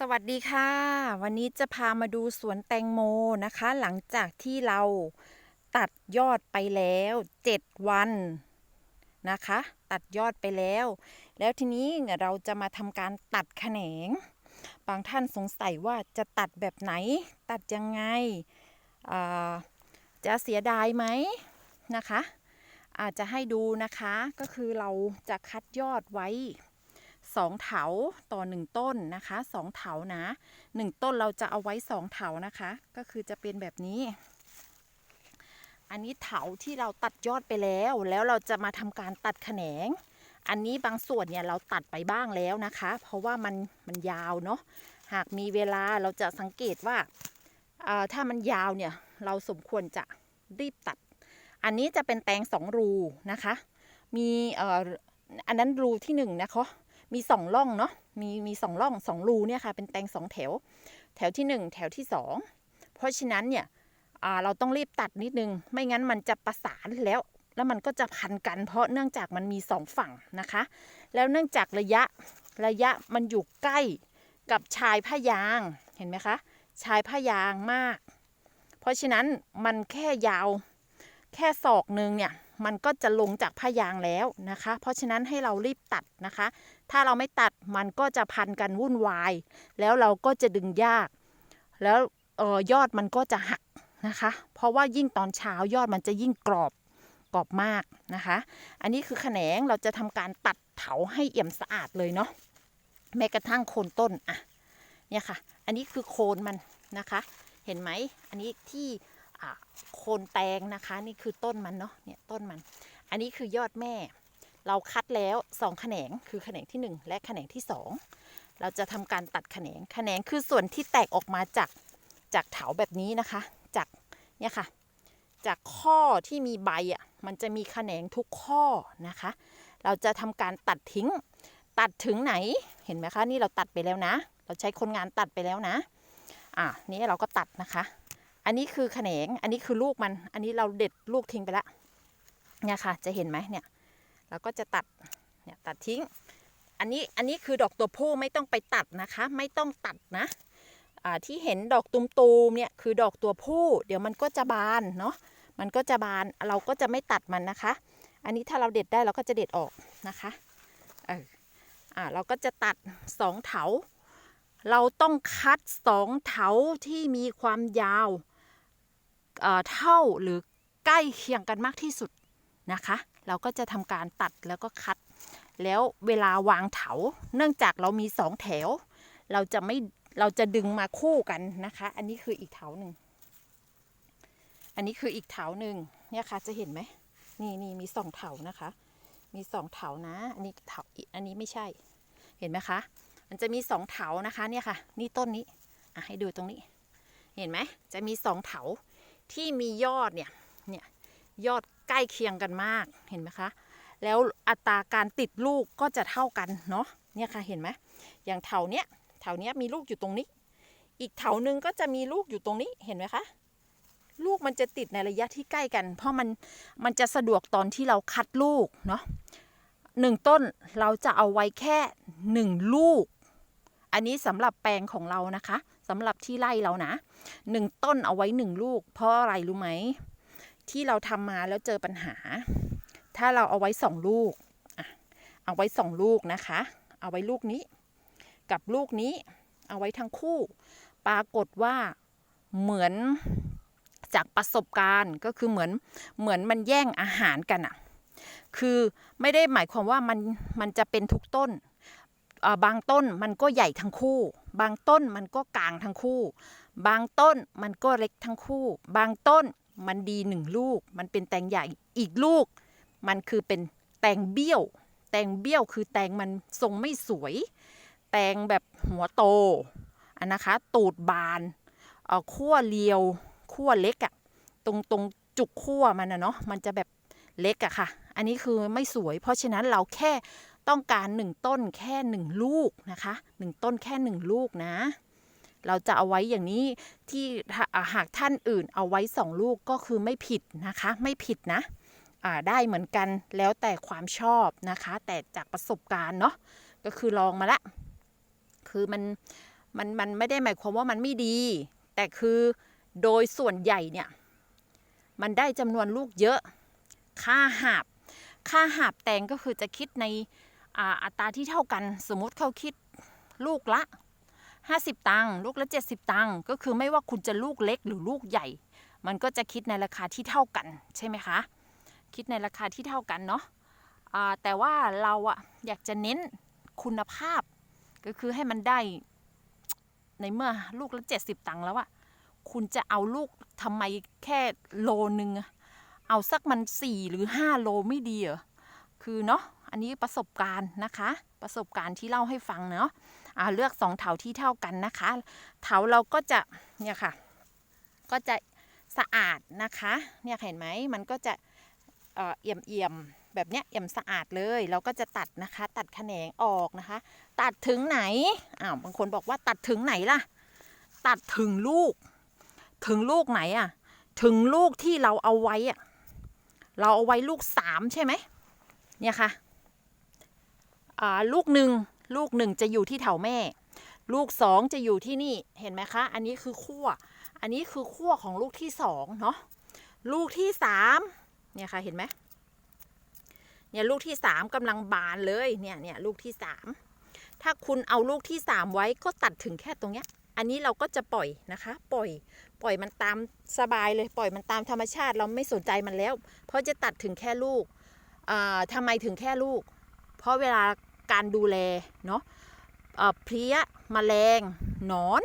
สวัสดีค่ะ วันนี้จะพามาดูสวนแตงโมนะคะ หลังจากที่เราตัดยอดไปแล้ว 7 วันนะคะ ตัดยอดไปแล้ว แล้วทีนี้เราจะมาทำการตัดแขนง บางท่านสงสัยว่าจะตัดแบบไหน ตัดยังไง จะเสียดายไหมนะคะ อาจจะให้ดูนะคะก็คือเราจะคัดยอดไว้ สองเถาต่อหนึ่งต้นนะคะสองเถานะหนึ่งต้นเราจะเอาไว้สองเถานะคะ ก็คือจะเป็นแบบนี้ อันนี้เถาที่เราตัดยอดไปแล้ว แล้วเราจะมาทำการตัดแขนง อันนี้บางส่วนเนี่ยเราตัดไปบ้างแล้วนะคะ เพราะว่ามันมันยาวเนาะ หากมีเวลาเราจะสังเกตว่าาถ้ามันยาวเนี่ยเราสมควรจะรีบตัด อันนี้จะเป็นแตงสองรูนะคะ มีอันนั้นรูที่หนึ่งนะคะ มีสองร่องเนาะมีมีสองร่องสองรูเนี่ยค่ะเป็นแตงสองแถว แถวที่หนึ่งแถวที่สองเพราะฉะนั้นเนี่ยเราต้องรีบตัดนิดนึง ไม่งั้นมันจะประสานแล้ว แล้วมันก็จะพันกันเพราะเนื่องจากมันมีสองฝั่งนะคะ แล้วเนื่องจากระยะระยะมันอยู่ใกล้กับชายผ้ายางเห็นไหมคะ ชายผ้ายางมาก เพราะฉะนั้นมันแค่ยาวแค่ศอกหนึ่งเนี่ย มันก็จะลงจากผ้ายางแล้วนะคะ เพราะฉะนั้นให้เรารีบตัดนะคะ ถ้าเราไม่ตัดมันก็จะพันกันวุ่นวาย แล้วเราก็จะดึงยาก แล้วออยอดมันก็จะหักนะคะ เพราะว่ายิ่งตอนเช้ายอดมันจะยิ่งกรอบกรอบมากนะคะ อันนี้คือแขนงเราจะทำการตัดเถาให้เอี่ยมสะอาดเลยเนาะแม้กระทั่งโคนต้นอะเนี่ยค่ะ อันนี้คือโคนมันนะคะ เห็นไหมอันนี้ที่ โคนแตงนะคะ นี่คือต้นมันเนาะเนี่ยต้นมัน อันนี้คือยอดแม่ เราคัดแล้วสองแขนงคือแขนงที่หนึ่งและแขนงที่สองเราจะทำการตัดแขนงแขนงคือส่วนที่แตกออกมาจากจากเถาแบบนี้นะคะ จากเนี่ยค่ะ จากข้อที่มีใบอะมันจะมีแขนงทุกข้อนะคะ เราจะทำการตัดทิ้ง ตัดถึงไหนเห็นไหมคะ นี่เราตัดไปแล้วนะ เราใช้คนงานตัดไปแล้วนะ อะนี่เราก็ตัดนะคะ อันนี้คือแขนง อันนี้คือลูกมัน อันนี้เราเด็ดลูกทิ้งไปแล้วเนี่ยค่ะ จะเห็นไหมเนี่ย เราก็จะตัด เนี่ยตัดทิ้ง อันนี้ อันนี้คือดอกตัวผู้ไม่ต้องไปตัดนะคะ ไม่ต้องตัดนะอ่าที่เห็นดอกตุมๆเนี่ยคือดอกตัวผู้ เดี๋ยวมันก็จะบานเนาะ มันก็จะบาน เราก็จะไม่ตัดมันนะคะ อันนี้ถ้าเราเด็ดได้เราก็จะเด็ดออกนะคะ เออ อ่า เราก็จะตัดสองเถาเราต้องคัดสองเถาที่มีความยาว เท่าหรือใกล้เคียงกันมากที่สุดนะคะ เราก็จะทำการตัดแล้วก็คัด แล้วเวลาวางเถา เนื่องจากเรามีสองแถว เราจะไม่เราจะดึงมาคู่กันนะคะ อันนี้คืออีกเถาหนึ่ง อันนี้คืออีกเถาหนึ่งเนี่ยค่ะจะเห็นไหมนี่นี่มีสองเถานะคะ มีสองเถานะ อันนี้เถาอีกอันนี้ไม่ใช่ เห็นไหมคะ มันจะมีสองเถานะคะเนี่ยค่ะ นี่ต้นนี้อะให้ดูตรงนี้ เห็นไหมจะมีสองเถา ที่มียอดเนี่ยเนี่ยยอดใกล้เคียงกันมากเห็นไหมคะ แล้วอัตราการติดลูกก็จะเท่ากันเนาะเนี่ยค่ะเห็นไหมอย่างเถาเนี้ยเถาเนี้ยมีลูกอยู่ตรงนี้ อีกเถาหนึ่งก็จะมีลูกอยู่ตรงนี้เห็นไหมคะลูกมันจะติดในระยะที่ใกล้กัน เพราะมันมันจะสะดวกตอนที่เราคัดลูกเนาะหนึ่งต้นเราจะเอาไว้แค่หนึ่งลูก อันนี้สำหรับแปลงของเรานะคะสำหรับที่ไร่เรานะหนึ่งต้นเอาไว้หนึ่งลูก เพราะอะไรรู้ไหม ที่เราทำมาแล้วเจอปัญหา ถ้าเราเอาไว้สองลูกเอาไว้สองลูกนะคะ เอาไว้ลูกนี้ กับลูกนี้ เอาไว้ทั้งคู่ ปรากฏว่าเหมือนจากประสบการณ์ก็คือเหมือนเหมือนมันแย่งอาหารกันอะคือไม่ได้หมายความว่ามันมันจะเป็นทุกต้น บางต้นมันก็ใหญ่ทั้งคู่ บางต้นมันก็กลางทั้งคู่ บางต้นมันก็เล็กทั้งคู่ บางต้นมันดีหนึ่งลูก มันเป็นแตงใหญ่อีกลูก มันคือเป็นแตงเบี้ยว แตงเบี้ยวคือแตงมันทรงไม่สวย แตงแบบหัวโตอันนะคะ ตูดบานเอ่อขั้วเรียวขั้วเล็กอะตรงตรงจุกขั้วมันนะเนาะมันจะแบบเล็กอะค่ะ อันนี้คือไม่สวย เพราะฉะนั้นเราแค่ ต้องการหนึ่งต้นแค่หนึ่งลูกนะคะหนึ่งต้นแค่หนึ่งลูกนะ เราจะเอาไว้อย่างนี้ที่หากท่านอื่นเอาไว้สองลูกก็คือไม่ผิดนะคะ ไม่ผิดนะได้เหมือนกันแล้วแต่ความชอบนะคะ แต่จากประสบการณ์เนาะก็คือลองมาละ คือมันมันมันไม่ได้หมายความว่ามันไม่ดี แต่คือโดยส่วนใหญ่เนี่ย มันได้จำนวนลูกเยอะ ค่าหาบ ค่าหาบแตงก็คือจะคิดใน อัตราที่เท่ากันสมมุติเขาคิดลูกละ 50 ตังค์ลูกละ 70 ตังค์ก็คือไม่ว่าคุณจะลูกเล็กหรือลูกใหญ่ มันก็จะคิดในราคาที่เท่ากันใช่ไหมคะ คิดในราคาที่เท่ากันเนาะแต่ว่าเราอะอยากจะเน้นคุณภาพ ก็คือให้มันได้ในเมื่อลูกละ 70 ตังค์แล้วอะคุณจะเอาลูกทำไมแค่โลนึง เอาสักมัน 4 หรือ 5 โลไม่ดีเหรอคือเนาะ อันนี้ประสบการณ์นะคะ ประสบการณ์ที่เล่าให้ฟังเนาะเอาเลือกสองเถาที่เท่ากันนะคะ เถาเราก็จะเนี่ยค่ะ ก็จะสะอาดนะคะ เนี่ยเห็นไหมมันก็จะเอี่ยมเอี่ยมแบบเนี้ยเอี่ยมสะอาดเลย เราก็จะตัดนะคะ ตัดแขนงออกนะคะ ตัดถึงไหนอ้าวบางคนบอกว่าตัดถึงไหนล่ะ ตัดถึงลูก ถึงลูกไหนอะถึงลูกที่เราเอาไว้อะเราเอาไว้ลูกสามใช่ไหมเนี่ยค่ะอ่า ลูกหนึ่งลูกหนึ่งจะอยู่ที่เถาแม่ ลูกสองจะอยู่ที่นี่เห็นไหมคะ อันนี้คือขั้วอันนี้คือขั้วของลูกที่สองเนาะลูกที่สามเนี่ยค่ะเห็นไหมเนี่ยลูกที่สามกำลังบานเลยเนี่ยเนี่ยลูกที่สามถ้าคุณเอาลูกที่สามไว้ก็ตัดถึงแค่ตรงเนี้ย อันนี้เราก็จะปล่อยนะคะ ปล่อย ปล่อยมันตามสบายเลยปล่อยมันตามธรรมชาติเราไม่สนใจมันแล้ว เพราะจะตัดถึงแค่ลูกอ่าทำไมถึงแค่ลูก เพราะเวลา การดูแลเนาะเอ่อเพลี้ยแมลงหนอน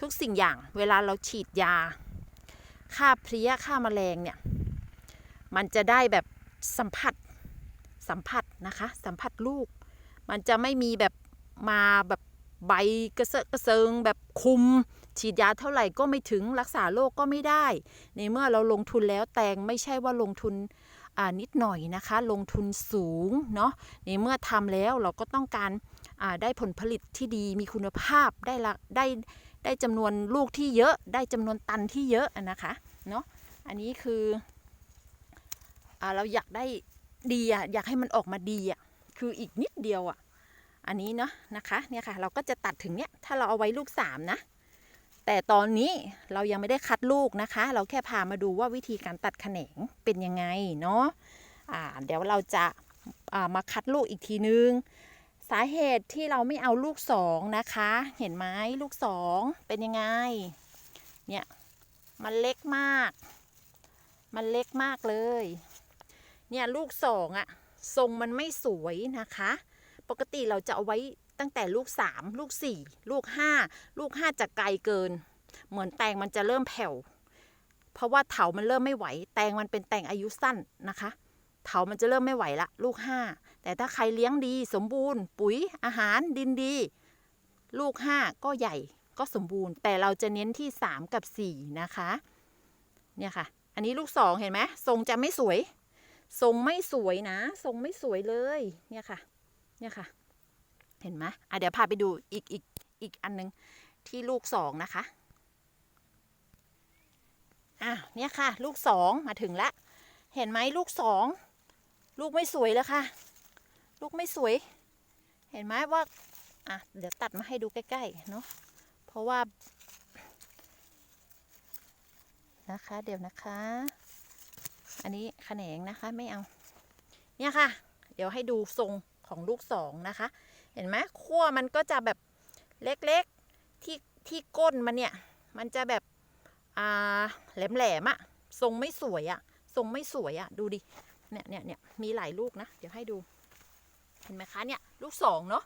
ทุกสิ่งอย่างเวลาเราฉีดยาฆ่าเพลี้ยฆ่าแมลงเนี่ยมันจะได้แบบสัมผัสสัมผัสนะคะ สัมผัสลูก มันจะไม่มีแบบมาแบบใบกระเซาะกระเซิงแบบคุม ฉีดยาเท่าไหร่ก็ไม่ถึงรักษาโรคก็ไม่ได้ ในเมื่อเราลงทุนแล้วแตงไม่ใช่ว่าลงทุน นิดหน่อยนะคะ ลงทุนสูงเนาะในเมื่อทำแล้วเราก็ต้องการได้ผลผลิตที่ดีมีคุณภาพได้ละได้ได้จำนวนลูกที่เยอะ ได้จำนวนตันที่เยอะนะคะเนาะอันนี้คืออเราอยากได้ดีอะอยากให้มันออกมาดีอะคืออีกนิดเดียวอะอันนี้เนาะนะคะเนี่ยค่ะเราก็จะตัดถึงเนี้ยถ้าเราเอาไว้ลูกสามนะ แต่ตอนนี้เรายังไม่ได้คัดลูกนะคะ เราแค่พามาดูว่าวิธีการตัดแขนงเป็นยังไงเนาะอ่าเดี๋ยวเราจะอ่ามาคัดลูกอีกทีนึง สาเหตุที่เราไม่เอาลูกสองนะคะ เห็นไหมลูกสองเป็นยังไง เนี่ยมันเล็กมาก มันเล็กมากเลย เนี่ยลูกสองอะทรงมันไม่สวยนะคะ ปกติเราจะเอาไว้ ตั้งแต่ลูกสามลูกสี่ลูกห้าลูกห้าจะไกลเกิน เหมือนแตงมันจะเริ่มแผ่ว เพราะว่าเถามันเริ่มไม่ไหว แตงมันเป็นแตงอายุสั้นนะคะ เถามันจะเริ่มไม่ไหวละ ลูกห้าแต่ถ้าใครเลี้ยงดีสมบูรณ์ ปุ๋ยอาหารดินดี ลูกห้าก็ใหญ่ก็สมบูรณ์ แต่เราจะเน้นที่สามกับสี่นะคะ เนี่ยค่ะ อันนี้ลูกสองเห็นไหมทรงจะไม่สวย ทรงไม่สวยนะ ทรงไม่สวยเลย เนี่ยค่ะ เนี่ยค่ะ เห็นไหมอะเดี๋ยวพาไปดูอีกอีกอีกอันนึงที่ลูกสองนะคะอะเนี่ยค่ะ ลูกสองมาถึงละ เห็นไหมลูกสองลูกไม่สวยเลยค่ะ ลูกไม่สวย เห็นไหมว่าอะเดี๋ยวตัดมาให้ดูใกล้ๆเนาะเพราะว่านะคะเดี๋ยวนะคะ อันนี้แขนงนะคะไม่เอา เนี่ยค่ะ เดี๋ยวให้ดูทรงของลูกสองนะคะ เห็นไหมขั้วมันก็จะแบบเล็กๆที่ที่ก้นมันเนี่ย มันจะแบบอ่าแหลมๆอะทรงไม่สวยอะทรงไม่สวยอะดูดิเนี่ยเนี่ยเนี่ยมีหลายลูกนะ เดี๋ยวให้ดู เห็นไหมคะเนี่ยลูกสองเนาะ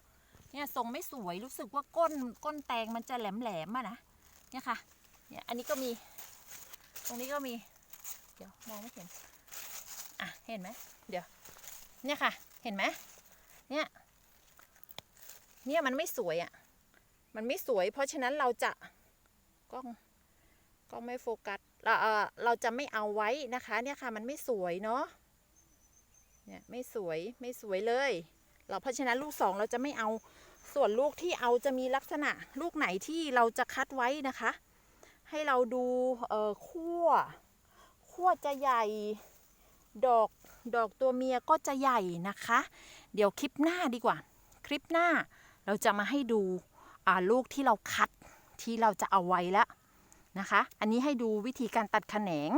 เนี่ยทรงไม่สวยรู้สึกว่าก้นก้นแตงมันจะแหลมๆอะนะเนี่ยค่ะเนี่ยอันนี้ก็มี ตรงนี้ก็มี เดี๋ยวมองไม่เห็นอะเห็นไหมเดี๋ยวเนี่ยค่ะ เห็นไหมเนี่ย เนี่ยมันไม่สวยอะ่ะ มันไม่สวย เพราะฉะนั้นเราจะกล้องกล้องไม่โฟกัสเราเออเราจะไม่เอาไว้นะคะ เนี่ยค่ะมันไม่สวยเนาะเนี่ยไม่สวยไม่สวยเลย เราเพราะฉะนั้นลูกสองเราจะไม่เอาส่วนลูกที่เอาจะมีลักษณะ ลูกไหนที่เราจะคัดไว้นะคะ ให้เราดูเอ่อขั้วขั้วจะใหญ่ดอกดอกตัวเมียก็จะใหญ่นะคะ เดี๋ยวคลิปหน้าดีกว่า คลิปหน้า เราจะมาให้ดูลูกที่เราคัดที่เราจะเอาไว้แล้วนะคะ อันนี้ให้ดูวิธีการตัดแขนง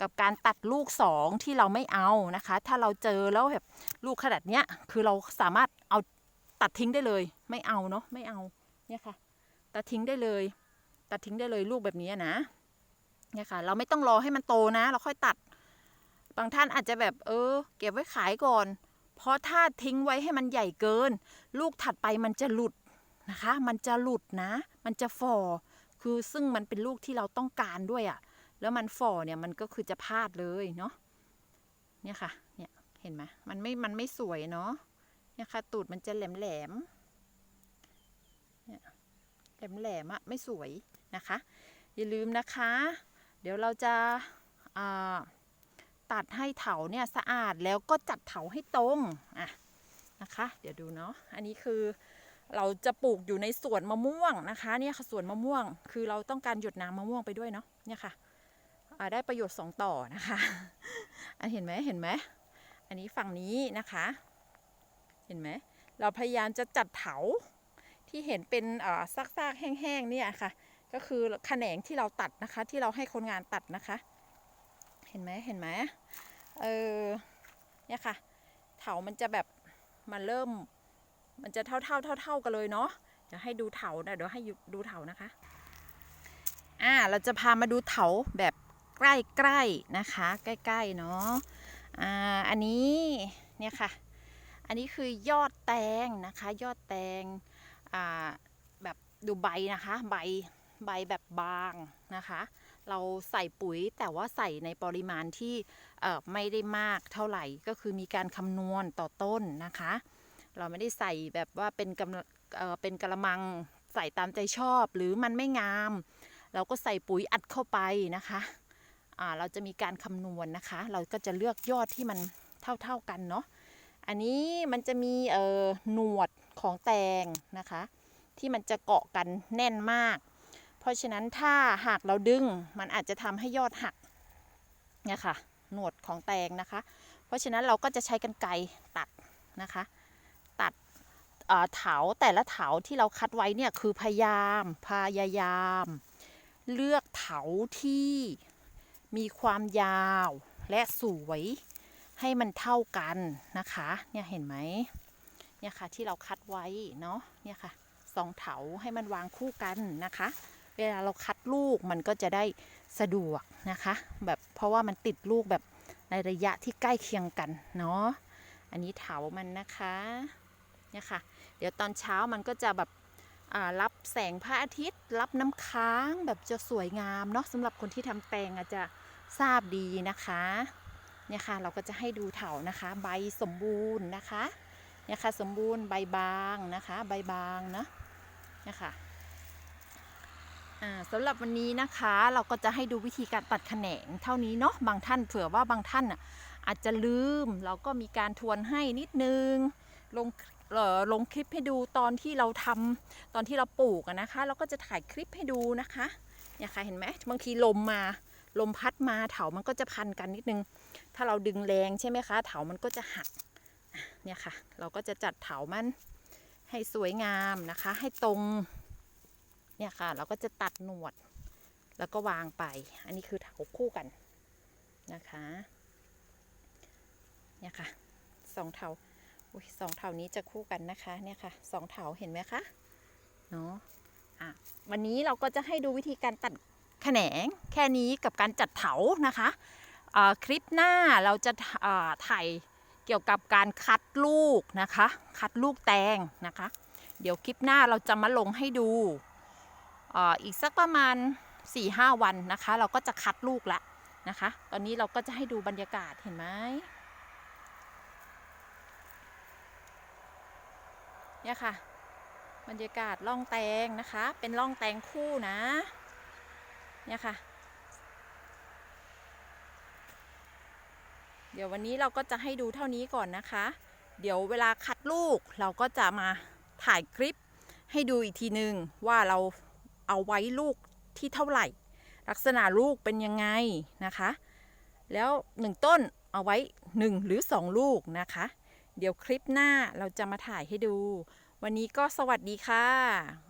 กับการตัดลูกสองที่เราไม่เอานะคะ ถ้าเราเจอแล้วแบบลูกขนาดเนี้ยคือเราสามารถเอาตัดทิ้งได้เลย ไม่เอาเนาะไม่เอาเนี่ยค่ะ ตัดทิ้งได้เลย ตัดทิ้งได้เลยลูกแบบนี้นะเนี่ยค่ะ เราไม่ต้องรอให้มันโตนะ เราค่อยตัด บางท่านอาจจะแบบเออ เก็บไว้ขายก่อน เพราะถ้าทิ้งไว้ให้มันใหญ่เกิน ลูกถัดไปมันจะหลุดนะคะ มันจะหลุดนะ มันจะฝ่อ คือซึ่งมันเป็นลูกที่เราต้องการด้วยอะ่ะ แล้วมันฝ่อเนี่ยมันก็คือจะพลาดเลยเนาะ เนี่ยค่ะ เนี่ยเห็นไหมมันไม่ มันไม่สวยเนาะ เนี่ยค่ะ ตูดมันจะแหลมแหลมเนี่ยแหลมแหลมอะไม่สวยนะคะ อย่าลืมนะคะ เดี๋ยวเราจะอ่า ตัดให้เถาเนี่ยสะอาดแล้วก็จัดเถาให้ตรงอะนะคะ เดี๋ยวดูเนาะอันนี้คือเราจะปลูกอยู่ในสวนมะม่วงนะคะเนี่ยค่ะสวนมะม่วง คือเราต้องการหยดน้ำมะม่วงไปด้วยเนาะเนี่ยค่ะได้ประโยชน์สองต่อนะคะอันเห็นไหมเห็นไหมอันนี้ฝั่งนี้นะคะ เห็นไหมเราพยายามจะจัดเถาที่เห็นเป็นอ่าซากๆแห้งๆเนี่ยค่ะ ก็คือแขนงที่เราตัดนะคะ ที่เราให้คนงานตัดนะคะ เห็นไหมเห็นไหมเออเนี่ยค่ะ เถามันจะแบบมันเริ่ม มันจะเท่าๆเท่าๆกันเลยเนาะเดี๋ยวให้ดูเถานะเดี๋ยวให้ดูเถานะคะ อ่าเราจะพามาดูเถาแบบใกล้ๆนะคะ ใกล้ๆเนาะอ่าอันนี้เนี่ยค่ะ อันนี้คือยอดแตงนะคะ ยอดแตงอ่าแบบดูใบนะคะ ใบใบแบบบางนะคะ เราใส่ปุ๋ยแต่ว่าใส่ในปริมาณที่ไม่ได้มากเท่าไหร่ ก็คือมีการคำนวณต่อต้นนะคะ เราไม่ได้ใส่แบบว่าเป็นกำเเป็นกระมังใส่ตามใจชอบหรือมันไม่งาม เราก็ใส่ปุ๋ยอัดเข้าไปนะคะอ่าเราจะมีการคำนวณนะคะ เราก็จะเลือกยอดที่มันเท่า ๆกันเนาะอันนี้มันจะมีเอ่อหนวดของแตงนะคะ ที่มันจะเกาะกันแน่นมาก เพราะฉะนั้นถ้าหากเราดึงมันอาจจะทำให้ยอดหักเนี่ยค่ะหนวดของแตงนะคะ เพราะฉะนั้นเราก็จะใช้กันไกรตัดนะคะ ตัดเถาแต่ละเถาที่เราคัดไว้เนี่ยคือพยายามพยายาม เลือกเถาที่มีความยาวและสวยให้มันเท่ากันนะคะเนี่ยเห็นไหมเนี่ยค่ะที่เราคัดไว้เนาะเนี่ยค่ะสองเถาให้มันวางคู่กันนะคะ เวลาเราคัดลูกมันก็จะได้สะดวกนะคะ แบบเพราะว่ามันติดลูกแบบในระยะที่ใกล้เคียงกันเนาะอันนี้เถามันนะคะเนี่ยค่ะ เดี๋ยวตอนเช้ามันก็จะแบบรับแสงพระอาทิตย์ รับน้ำค้างแบบจะสวยงามเนาะสำหรับคนที่ทำแตงอาจจะทราบดีนะคะเนี่ยค่ะเราก็จะให้ดูเถานะคะ ใบสมบูรณ์นะคะเนี่ยค่ะสมบูรณ์ใบบางนะคะ ใบบางเนาะเนี่ยค่ะ สำหรับวันนี้นะคะเราก็จะให้ดูวิธีการตัดแขนงเท่านี้เนาะบางท่านเผื่อว่าบางท่านอาจจะลืม เราก็มีการทวนให้นิดนึงลงเอ่อลงคลิปให้ดูตอนที่เราทำตอนที่เราปลูกนะคะ เราก็จะถ่ายคลิปให้ดูนะคะเนี่ยค่ะเห็นไหมบางทีลมมาลมพัดมาเถามันก็จะพันกันนิดนึง ถ้าเราดึงแรงใช่ไหมคะเถามันก็จะหักเนี่ยค่ะ เราก็จะจัดเถามันให้สวยงามนะคะ ให้ตรง เนี่ยค่ะ เราก็จะตัดหนวด แล้วก็วางไป อันนี้คือเถาคู่กันนะคะ เนี่ยค่ะสองเถาอุ้ยสองเถานี้จะคู่กันนะคะ เนี่ยค่ะสองเถาเห็นไหมคะ เนาะอะวันนี้เราก็จะให้ดูวิธีการตัดแขนงแค่นี้กับการจัดเถานะคะ คลิปหน้าเราจะถ่ายเกี่ยวกับการคัดลูกนะคะ คัดลูกแตงนะคะ เดี๋ยวคลิปหน้าเราจะมาลงให้ดู อีกสักประมาณ 4-5 วันนะคะ เราก็จะคัดลูกละนะคะ ตอนนี้เราก็จะให้ดูบรรยากาศเห็นไหมเนี่ยค่ะ บรรยากาศล่องแตงนะคะ เป็นล่องแตงคู่นะ เนี่ยค่ะ เดี๋ยววันนี้เราก็จะให้ดูเท่านี้ก่อนนะคะ เดี๋ยวเวลาคัดลูกเราก็จะมาถ่ายคลิปให้ดูอีกทีหนึ่งว่าเรา เอาไว้ลูกที่เท่าไหร่ ลักษณะลูกเป็นยังไงนะคะ แล้วหนึ่งต้นเอาไว้หนึ่งหรือสองลูกนะคะ เดี๋ยวคลิปหน้าเราจะมาถ่ายให้ดู วันนี้ก็สวัสดีค่ะ